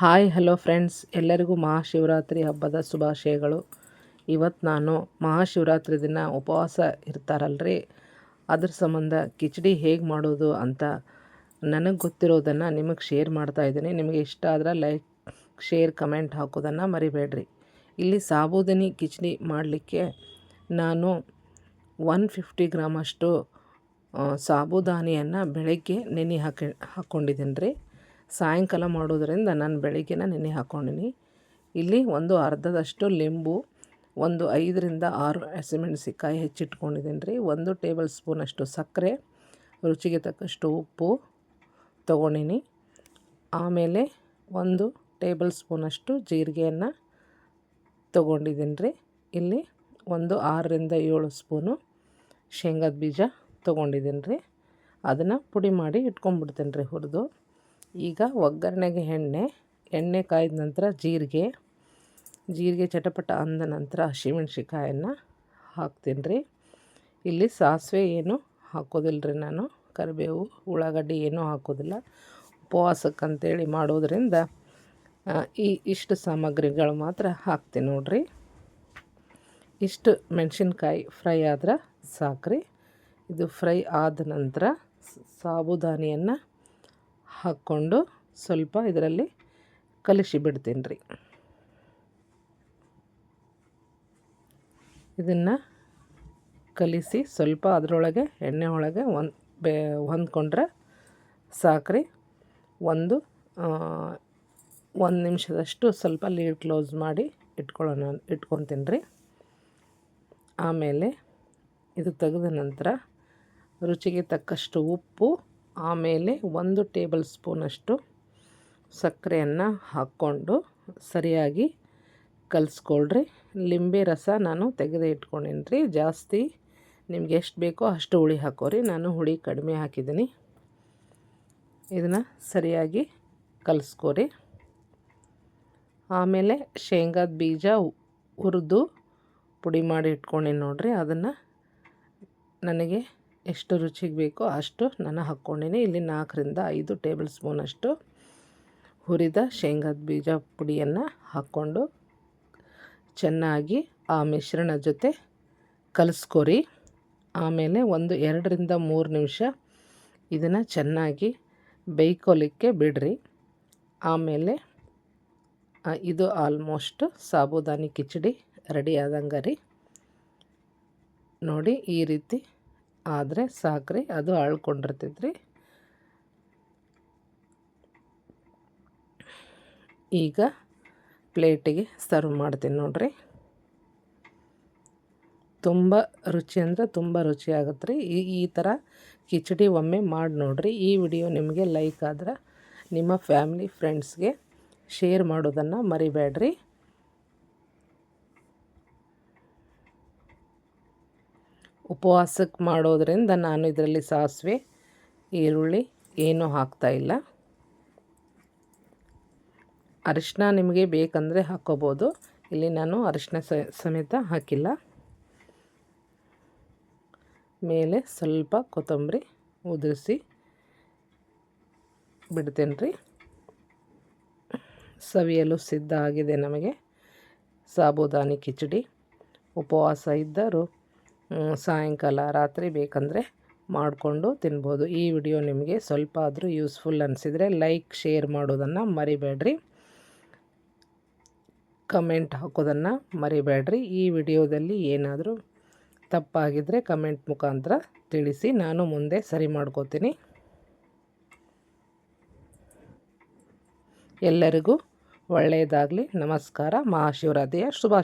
Hi, hello friends. ಎಲ್ಲರಿಗೂ ಮಹಾಶಿವರಾತ್ರಿ ಹಬ್ಬದ ಶುಭಾಶಯಗಳು. ಇವತ್ತು ನಾನು ಮಹಾಶಿವರಾತ್ರಿ ದಿನ ಉಪವಾಸ ಇರ್ತಾರಲ್ರಿ. ಅದ್ರ ಸಂಬಂಧ ಕಿಚಡಿ ಹೇಗೆ ಮಾಡೋದು ಅಂತ ನನಗೆ ಗೊತ್ತಿರೋದನ್ನು ನಿಮಗೆ ಶೇರ್ ಮಾಡ್ತಾ ಇದ್ದೀನಿ. ನಿಮಗೆ ಇಷ್ಟ ಆದ್ರೆ ಲೈಕ್, ಶೇರ್, ಕಮೆಂಟ್ ಹಾಕೋದನ್ನು ಮರಿಬೇಡ್ರಿ. ಇಲ್ಲಿ ಸಾಬೂದನಿ ಕಿಚಡಿ ಮಾಡಲಿಕ್ಕೆ ನಾನು ಒನ್ ಫಿಫ್ಟಿ ಗ್ರಾಮಷ್ಟು ಸಾಬುದಾನಿಯನ್ನು ಬೆಳಗ್ಗೆ ನೆನೆ ಹಾಕಿ ಹಾಕ್ಕೊಂಡಿದ್ದೀನಿ ರೀ ಸಾಯಂಕಾಲ ಮಾಡೋದರಿಂದ ನಾನು ಬೆಳಿಗ್ಗೆನ ನೆನೆ ಹಾಕ್ಕೊಂಡಿನಿ. ಇಲ್ಲಿ ಒಂದು ಅರ್ಧದಷ್ಟು ಲಿಂಬು, ಒಂದು ಐದರಿಂದ ಆರು ಹಸಿಮೆಣಸಿಕಾಯಿ ಹೆಚ್ಚಿಟ್ಕೊಂಡಿದ್ದೀನಿ ರೀ. ಒಂದು ಟೇಬಲ್ ಸ್ಪೂನಷ್ಟು ಸಕ್ಕರೆ, ರುಚಿಗೆ ತಕ್ಕಷ್ಟು ಉಪ್ಪು ತೊಗೊಂಡಿನಿ. ಆಮೇಲೆ ಒಂದು ಟೇಬಲ್ ಸ್ಪೂನಷ್ಟು ಜೀರಿಗೆಯನ್ನು ತೊಗೊಂಡಿದ್ದೀನಿ ರೀ. ಇಲ್ಲಿ ಒಂದು ಆರರಿಂದ ಏಳು ಸ್ಪೂನು ಶೇಂಗದ ಬೀಜ ತೊಗೊಂಡಿದ್ದೀನಿ ರೀ. ಅದನ್ನು ಪುಡಿ ಮಾಡಿ ಇಟ್ಕೊಂಡ್ಬಿಡ್ತೀನಿ ರೀ ಹುರಿದು. ಈಗ ಒಗ್ಗರಣೆಗೆ ಎಣ್ಣೆ ಎಣ್ಣೆ ಕಾಯ್ದ ನಂತರ ಜೀರಿಗೆ ಜೀರಿಗೆ ಚಟಪಟ ಅಂದ ನಂತರ ಹಸಿಮೆಣ್ಸಿಕಾಯನ್ನು ಹಾಕ್ತೀನಿ ರೀ ಇಲ್ಲಿ ಸಾಸಿವೆ ಏನು ಹಾಕೋದಿಲ್ಲ ರೀ ನಾನು, ಕರಿಬೇವು, ಉಳ್ಳಾಗಡ್ಡಿ ಏನೂ ಹಾಕೋದಿಲ್ಲ. ಉಪವಾಸಕ್ಕೆ ಉಪವಾಸಕ್ಕಂತೇಳಿ ಮಾಡೋದ್ರಿಂದ ಈ ಇಷ್ಟು ಸಾಮಗ್ರಿಗಳು ಮಾತ್ರ ಹಾಕ್ತೀನಿ ನೋಡಿರಿ. ಇಷ್ಟು ಮೆಣಸಿನ್ಕಾಯಿ ಫ್ರೈ ಆದ್ರೆ ಸಾಕ್ರಿ. ಇದು ಫ್ರೈ ಆದ ನಂತರ ಸಾಬುದಾನಿಯನ್ನು ಹಾಕ್ಕೊಂಡು ಸ್ವಲ್ಪ ಇದರಲ್ಲಿ ಕಲಿಸಿ ಬಿಡ್ತೀನಿ ರೀ. ಇದನ್ನು ಕಲಿಸಿ ಸ್ವಲ್ಪ ಅದರೊಳಗೆ ಎಣ್ಣೆ ಒಳಗೆ ಒಂದು ಬೇ ಹೊಂದ್ಕೊಂಡ್ರೆ ಸಾಕ್ರಿ. ಒಂದು ಒಂದು ನಿಮಿಷದಷ್ಟು ಸ್ವಲ್ಪ ಲೀಡ್ ಕ್ಲೋಸ್ ಮಾಡಿ ಇಟ್ಕೊಳ್ಳೋಣ, ಇಟ್ಕೊತೀನಿ ರೀ. ಆಮೇಲೆ ಇದು ತೆಗೆದ ನಂತರ ರುಚಿಗೆ ತಕ್ಕಷ್ಟು ಉಪ್ಪು ಆಮೇಲೆ ಒಂದು ಟೇಬಲ್ ಸ್ಪೂನಷ್ಟು ಸಕ್ಕರೆಯನ್ನು ಹಾಕ್ಕೊಂಡು ಸರಿಯಾಗಿ ಕಲಿಸ್ಕೊಳ್ರಿ. ಲಿಂಬೆ ರಸ ನಾನು ತೆಗೆದು ಇಟ್ಕೊಂಡೀನಿ ರೀ ಜಾಸ್ತಿ ನಿಮ್ಗೆ ಎಷ್ಟು ಬೇಕೋ ಅಷ್ಟು ಹುಳಿ ಹಾಕೋರಿ. ನಾನು ಹುಳಿ ಕಡಿಮೆ ಹಾಕಿದ್ದೀನಿ. ಇದನ್ನು ಸರಿಯಾಗಿ ಕಲಿಸ್ಕೊರಿ. ಆಮೇಲೆ ಶೇಂಗಾದ ಬೀಜ ಹುರಿದು ಪುಡಿ ಮಾಡಿ ಇಟ್ಕೊಂಡೀನಿ ನೋಡಿರಿ. ಅದನ್ನು ನನಗೆ ಎಷ್ಟು ರುಚಿಗೆ ಬೇಕೋ ಅಷ್ಟು ನಾನು ಹಾಕ್ಕೊಂಡಿನಿ. ಇಲ್ಲಿ ನಾಲ್ಕರಿಂದ ಐದು ಟೇಬಲ್ ಸ್ಪೂನಷ್ಟು ಹುರಿದ ಶೇಂಗಾದ ಬೀಜ ಪುಡಿಯನ್ನು ಹಾಕ್ಕೊಂಡು ಚೆನ್ನಾಗಿ ಆ ಮಿಶ್ರಣ ಜೊತೆ ಕಲಿಸ್ಕೊರಿ. ಆಮೇಲೆ ಒಂದು ಎರಡರಿಂದ ಮೂರು ನಿಮಿಷ ಇದನ್ನು ಚೆನ್ನಾಗಿ ಬೇಯ್ಕೊಲಿಕ್ಕೆ ಬಿಡ್ರಿ. ಆಮೇಲೆ ಇದು ಆಲ್ಮೋಸ್ಟ್ ಸಾಬುದಾನಿ ಕಿಚಡಿ ರೆಡಿ ಆದಂಗೆ ನೋಡಿ ಈ ರೀತಿ ಆದರೆ ಸಾಕ್ರಿ, ಅದು ಅಳ್ಕೊಂಡಿರ್ತೈತ್ರಿ ಈಗ ಪ್ಲೇಟಿಗೆ ಸರ್ವ್ ಮಾಡ್ತೀನಿ ನೋಡ್ರಿ. ತುಂಬ ರುಚಿ ಅಂದರೆ ತುಂಬ ರುಚಿ ಆಗುತ್ತೆ ರೀ ಈ ಈ ಥರ ಕಿಚಡಿ ಒಮ್ಮೆ ಮಾಡಿ ನೋಡಿರಿ. ಈ ವಿಡಿಯೋ ನಿಮಗೆ ಲೈಕ್ ಆದ್ರೆ ನಿಮ್ಮ ಫ್ಯಾಮ್ಲಿ, ಫ್ರೆಂಡ್ಸ್ಗೆ ಶೇರ್ ಮಾಡೋದನ್ನು ಮರಿಬೇಡ್ರಿ. ಉಪವಾಸಕ್ಕೆ ಮಾಡೋದರಿಂದ ನಾನು ಇದರಲ್ಲಿ ಸಾಸಿವೆ, ಈರುಳ್ಳಿ ಏನೂ ಹಾಕ್ತಾಯಿಲ್ಲ ಅರಿಶಿನ ನಿಮಗೆ ಬೇಕಂದರೆ ಹಾಕ್ಕೋಬೋದು ಇಲ್ಲಿ ನಾನು ಅರಿಶಿನ ಸಮೇತ ಹಾಕಿಲ್ಲ. ಮೇಲೆ ಸ್ವಲ್ಪ ಕೊತ್ತಂಬರಿ ಉದುರಿಸಿ ಬಿಡ್ತೇನೆ ರೀ ಸವಿಯಲು ಸಿದ್ಧ ಆಗಿದೆ ನಮಗೆ. ಸಾಬುದಾನಿ ಕಿಚಡಿ. ಉಪವಾಸ ಇದ್ದರೂ ಸಾಯಂಕಾಲ, ರಾತ್ರಿ ಬೇಕಂದರೆ ಮಾಡಿಕೊಂಡು ತಿನ್ಬೋದು. ಈ ವಿಡಿಯೋ ನಿಮಗೆ ಸ್ವಲ್ಪ ಆದರೂ ಯೂಸ್ಫುಲ್ ಅನಿಸಿದರೆ ಲೈಕ್, ಶೇರ್ ಮಾಡೋದನ್ನು ಮರಿಬೇಡ್ರಿ. ಕಮೆಂಟ್ ಹಾಕೋದನ್ನು ಮರಿಬೇಡ್ರಿ. ಈ ವಿಡಿಯೋದಲ್ಲಿ ಏನಾದರೂ ತಪ್ಪಾಗಿದ್ದರೆ ಕಮೆಂಟ್ ಮುಖಾಂತರ ತಿಳಿಸಿ. ನಾನು ಮುಂದೆ ಸರಿ ಮಾಡ್ಕೋತೀನಿ. ಎಲ್ಲರಿಗೂ ಒಳ್ಳೆಯದಾಗಲಿ. ನಮಸ್ಕಾರ. ಮಹಾಶಿವರಾತ್ರಿಯ ಶುಭಾಶಯ